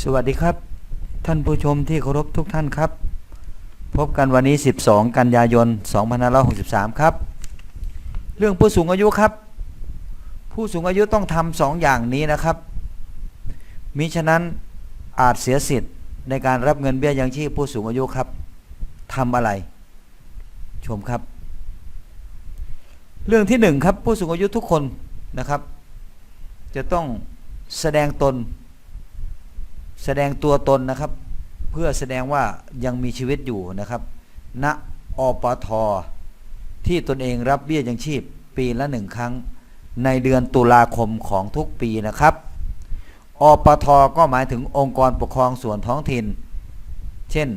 สวัสดีครับ ท่านผู้ชมที่เคารพทุกท่านครับ พบกันวันนี้ 12 กันยายน 2563 ครับ เรื่องผู้สูงอายุครับ ผู้สูงอายุต้องทำสองอย่างนี้นะครับ มิฉะนั้นอาจเสียสิทธิ์ในการรับเงินเบี้ยยังชีพผู้สูงอายุครับทำอะไร ชมครับ เรื่องที่หนึ่งครับผู้สูงอายุทุกคนนะครับ จะต้องแสดงตน แสดงตัวตนนะครับ เพื่อแสดงว่ายังมีชีวิตอยู่นะครับ ณ อปท ที่ตนเองรับเบี้ยยังชีพปีละหนึ่งครั้ง ในเดือนตุลาคมของทุกปีนะครับ อปท ก็หมายถึงองค์กรปกครองส่วนท้องถิ่น เช่น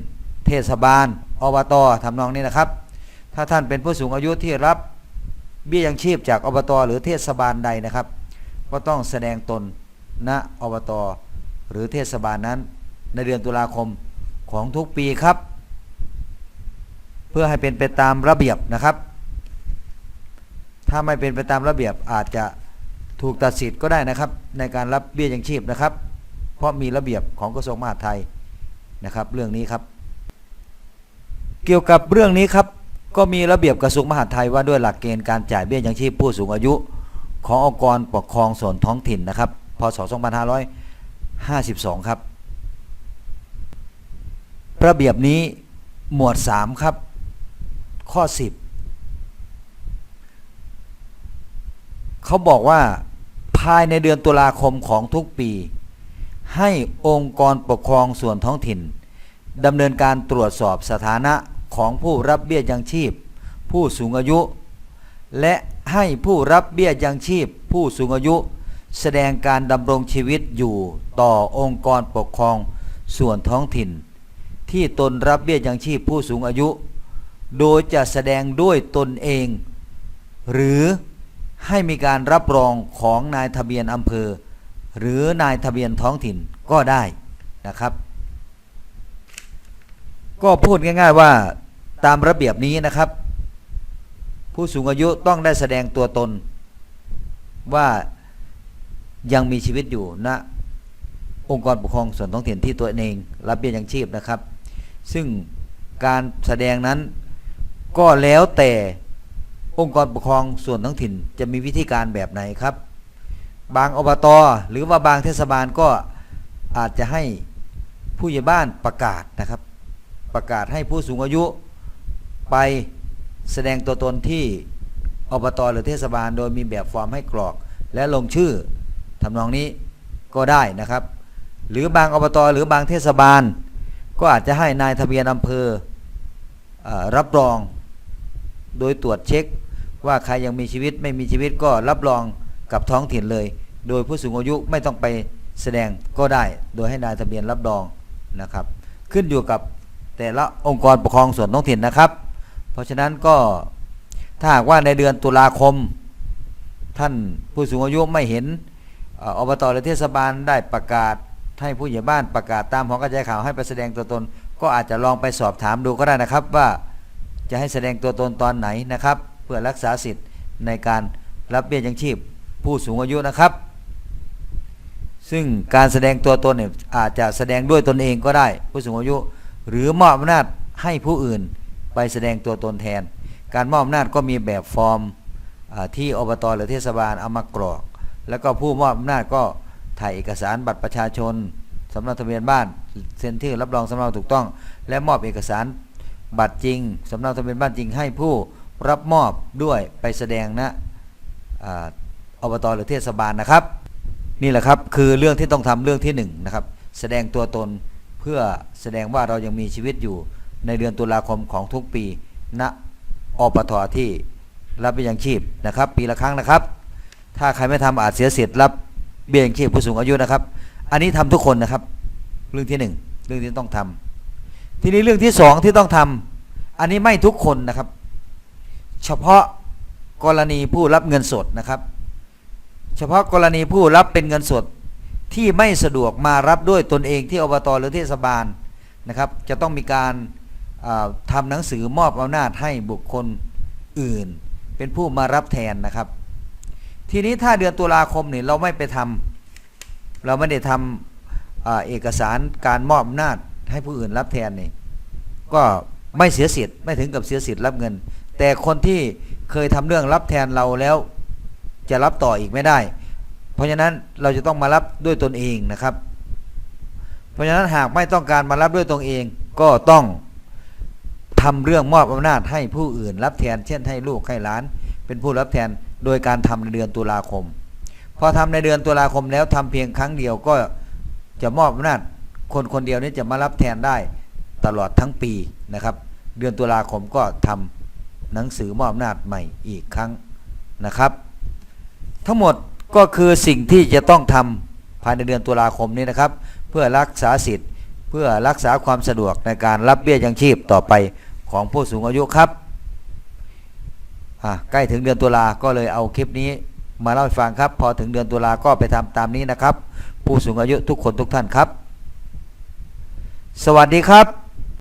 เทศบาล อบตทำนองนี้นะครับ ถ้าท่านเป็นผู้สูงอายุที่รับเบี้ยยังชีพจากอบต หรือเทศบาลใดนะครับ ก็ต้องแสดงตนณอบต หรือเทศบาลนั้นในเดือนตุลาคมของทุกปีครับ เพื่อให้เป็นไปตามระเบียบนะครับ ถ้าไม่เป็นไปตามระเบียบอาจจะถูกตัดสิทธิ์ก็ได้นะครับ ในการรับเบี้ยยังชีพนะครับ เพราะมีระเบียบของกระทรวงมหาดไทยนะครับ เรื่องนี้ครับ เกี่ยวกับเรื่องนี้ครับก็มีระเบียบกระทรวงมหาดไทยว่าด้วยหลักเกณฑ์การจ่ายเบี้ยยังชีพผู้สูงอายุ ขององค์กรปกครองส่วนท้องถิ่นนะครับพศ 52 ครับ ระเบียบนี้หมวด 3 ครับ ข้อ 10 เขาบอกว่าภายในเดือนตุลาคมของทุกปี ให้องค์กรปกครองส่วนท้องถิ่นดำเนินการตรวจสอบสถานะของผู้รับเบี้ยยังชีพ ผู้สูงอายุ และให้ผู้รับเบี้ยยังชีพ ผู้สูงอายุ แสดงการดำรงชีวิตอยู่ต่อองค์กรปกครองส่วนท้องถิ่น ที่ตนรับเบี้ยยังชีพผู้สูงอายุ โดยจะแสดงด้วยตนเอง หรือให้มีการรับรองของนายทะเบียนอำเภอ หรือนายทะเบียนท้องถิ่นก็ได้นะครับ ก็พูดง่าย ๆว่าตามระเบียบนี้นะครับ ผู้สูงอายุต้องได้แสดงตัวตนว่า ยังมีชีวิตอยู่ณองค์กรปกครองส่วนท้องถิ่นที่ตัวเองรับเบี้ยยังชีพนะครับ ซึ่งการแสดงนั้นก็แล้วแต่องค์กรปกครองส่วนท้องถิ่นจะมีวิธีการแบบไหนครับ บางอบตหรือว่าบางเทศบาลก็อาจจะให้ผู้ใหญ่บ้านประกาศนะครับ ประกาศให้ผู้สูงอายุไปแสดงตัวตนที่อบตหรือเทศบาล โดยมีแบบฟอร์มให้กรอกและลงชื่อ ทำนองนี้ก็ได้นะครับ หรือบางอบตหรือบางเทศบาล ก็อาจจะให้นายทะเบียนอำเภออรับรอง โดยตรวจเช็ค ว่าใครยังมีชีวิตไม่มีชีวิตก็รับรองกับท้องถิ่นเลย โดยผู้สูงอายุไม่ต้องไปแสดงก็ได้ โดยให้นายทะเบียนรับรองนะครับ ขึ้นอยู่กับแต่ละองค์กรปกครองส่วนท้องถิ่นนะครับ เพราะฉะนั้นก็ถ้าหากว่าในเดือนตุลาคม ท่านผู้สูงอายุไม่เห็น อบตหรือเทศบาลได้ประกาศให้ผู้ใหญ่บ้านประกาศตามหองกระจายข่าวให้ไปแสดงตัวตน ก็อาจจะลองไปสอบถามดูก็ได้นะครับว่าจะให้แสดงตัวตนตอนไหนนะครับ เพื่อรักษาสิทธิ์ในการรับเบี้ยยังชีพผู้สูงอายุนะครับ ซึ่งการแสดงตัวตนเนี่ยอาจจะแสดงด้วยตนเองก็ได้ ผู้สูงอายุ หรือมอบอำนาจให้ผู้อื่นไปแสดงตัวตนแทน การมอบอำนาจก็มีแบบฟอร์มที่อบตหรือเทศบาลเอามากรอก แล้วก็ผู้มอบอำนาจก็ถ่ายเอกสารบัตรประชาชนสำเนาทะเบียนบ้านเซ็นชื่อรับรองสำเนาถูกต้อง และมอบเอกสารบัตรจริงสำเนาทะเบียนบ้านจริงให้ผู้รับมอบด้วยไปแสดงณอาอบตหรือเทศบาลนะครับ นี่แหละครับคือเรื่องที่ต้องทำเรื่องที่หนึ่งนะครับแสดงตัวตนเพื่อแสดงว่าเรายังมีชีวิตอยู่ในเดือนตุลาคมของทุกปีณอปทที่รับเบี้ยยังชีพนะครับ ปีละครั้งนะครับ ถ้าใครไม่ทำอาจเสียสิทธิ์รับเบี้ยยังชีพผู้สูงอายุนะครับ อันนี้ทำทุกคนนะครับ เรื่องที่หนึ่งเรื่องที่ต้องทำทีนี้เรื่องที่สองที่ต้องทำอันนี้ไม่ทุกคนนะครับ เฉพาะกรณีผู้รับเงินสดนะครับ เฉพาะกรณีผู้รับเป็นเงินสดที่ไม่สะดวกมารับด้วยตนเองที่อบตหรือเทศบาลนะครับ จะต้องมีการอ่าทำหนังสือมอบอำนาจให้บุคคลอื่น เป็นผู้มารับแทนนะครับ ทีนี้ถ้าเดือนตุลาคมเนี่ยเราไม่ไปทำเราไม่ได้ทำอ่าเอกสารการมอบอำนาจให้ผู้อื่นรับแทนนี่ก็ไม่เสียสิทธิ์ไม่ถึงกับเสียสิทธิ์รับเงิน แต่คนที่เคยทำเรื่องรับแทนเราแล้วจะรับต่ออีกไม่ได้ เพราะฉะนั้นเราจะต้องมารับด้วยตนเองนะครับ เพราะฉะนั้นหากไม่ต้องการมารับด้วยตนเองก็ต้องทำเรื่องมอบอำนาจให้ผู้อื่นรับแทน เช่นให้ลูกให้หลาน เป็นผู้รับแทน โดยการทำในเดือนตุลาคม พอทำในเดือนตุลาคมแล้วทำเพียงครั้งเดียวก็จะมอบอำนาจคนคนเดียวนี้จะมารับแทนได้ตลอดทั้งปีนะครับ เดือนตุลาคมก็ทำหนังสือมอบอำนาจใหม่อีกครั้งนะครับ ทั้งหมดก็คือสิ่งที่จะต้องทำภายในเดือนตุลาคมนี้นะครับ เพื่อรักษาสิทธิ์ เพื่อรักษาความสะดวกในการรับเบี้ยยังชีพต่อไปของผู้สูงอายุครับ ใกล้ถึงเดือนตุลาก็เลยเอาคลิปนี้มาเล่าให้ฟังครับ พอถึงเดือนตุลาก็ไปทำตามนี้นะครับ ผู้สูงอายุทุกคนทุกท่านครับ สวัสดีครับ